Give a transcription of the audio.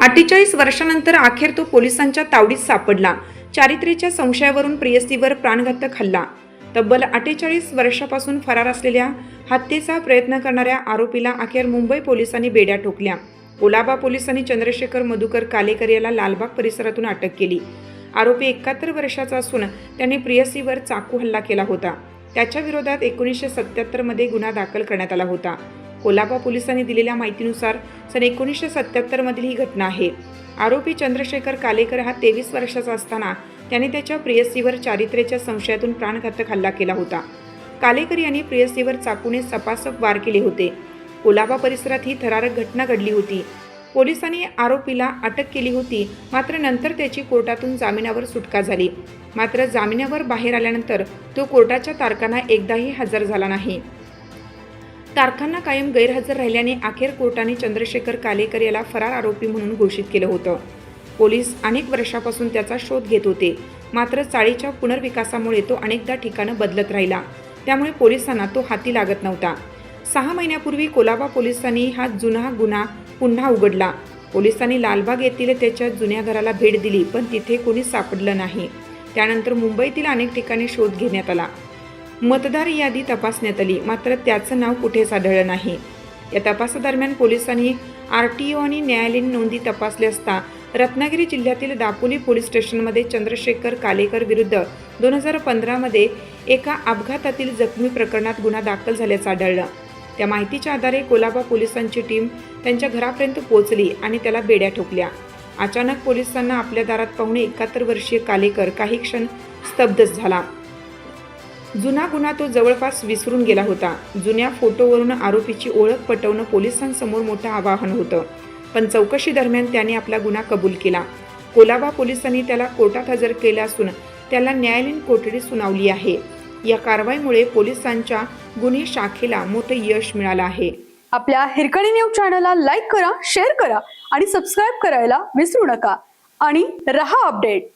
अठ्ठेचाळीस वर्षानंतर अखेर तो पोलिसांच्या तावडीत सापडला. चारित्र्याच्या संशयावरून प्रियसीवर प्राणघातक हल्ला. तब्बल अठ्ठेचाळीस वर्षापासून फरार असलेल्या हत्येचा प्रयत्न करणाऱ्या आरोपीला अखेर मुंबई पोलिसांनी बेड्या ठोकल्या. कोलाबा पोलिसांनी चंद्रशेखर मधुकर कालेकर याला लालबाग परिसरातून अटक केली. आरोपी एकाहत्तर वर्षाचा असून त्याने प्रियसीवर चाकू हल्ला केला होता. त्याच्या विरोधात एकोणीसशे सत्याहत्तरमध्ये गुन्हा दाखल करण्यात आला होता. कोलाबा पोलिसांनी दिलेल्या माहितीनुसार सन एकोणीसशे सत्याहत्तरमधील ही घटना आहे. आरोपी चंद्रशेखर कालेकर हा तेवीस वर्षाचा असताना त्याने त्याच्या प्रियसीवर चारित्र्याच्या संशयातून प्राणघातक हल्ला केला होता. कालेकर यांनी प्रियसीवर चाकूने सपासप वार केले होते. कोलाबा परिसरात ही थरारक घटना घडली होती. पोलिसांनी आरोपीला अटक केली होती मात्र नंतर त्याची कोर्टातून जामिनावर सुटका झाली. मात्र जामिनावर बाहेर आल्यानंतर तो कोर्टाच्या तारखांना एकदाही हजर झाला नाही. तारखांना कायम गैरहजर राहिल्याने अखेर कोर्टाने चंद्रशेखर कालेकर याला फरार आरोपी म्हणून घोषित केलं होतं. पोलीस अनेक वर्षापासून त्याचा शोध घेत होते. मात्र चाळीच्या पुनर्विकासामुळे तो अनेकदा ठिकाणं बदलत राहिला. त्यामुळे पोलिसांना तो हाती लागत नव्हता. सहा महिन्यापूर्वी कोलाबा पोलिसांनी हा जुना गुन्हा पुन्हा उघडला. पोलिसांनी लालबाग येथील त्याच्या जुन्या घराला भेट दिली पण तिथे कोणी सापडलं नाही. त्यानंतर मुंबईतील अनेक ठिकाणी शोध घेण्यात आला. मतदार यादी तपासण्यात आली. मात्र त्याचं नाव कुठेच आढळलं नाही. या तपासादरम्यान पोलिसांनी आर टी ओ आणि न्यायालयीन नोंदी तपासल्या असता रत्नागिरी जिल्ह्यातील दापोली पोलीस स्टेशनमध्ये चंद्रशेखर कालेकर विरुद्ध दोन हजार पंधरामध्ये एका अपघातातील जखमी प्रकरणात गुन्हा दाखल झाल्याचं आढळलं. त्या माहितीच्या आधारे कोलाबा पोलिसांची टीम त्यांच्या घरापर्यंत पोहोचली आणि त्याला बेड्या ठोकल्या. अचानक पोलिसांना आपल्या दारात पाहुणे एकाहत्तर वर्षीय कालेकर काही क्षण स्तब्धच झाला. जुना गुन्हा तो जवळपास विसरून गेला होता. जुन्या फोटोवरून आरोपीची ओळख पटवणं पोलिसांसमोर मोठं आवाहन होतं. पण चौकशी दरम्यान त्याने आपला गुन्हा कबूल केला. कोलाबा पोलिसांनी त्याला कोर्टात हजर केलं असून त्याला न्यायालयीन कोठडी सुनावली आहे. या कारवाईमुळे पोलिसांच्या गुन्हे शाखेला मोठं यश मिळालं आहे. आपल्या हिरकणी न्यूज चॅनलला लाईक करा शेअर करा आणि सबस्क्राईब करायला विसरू नका. आणि रहा अपडेट.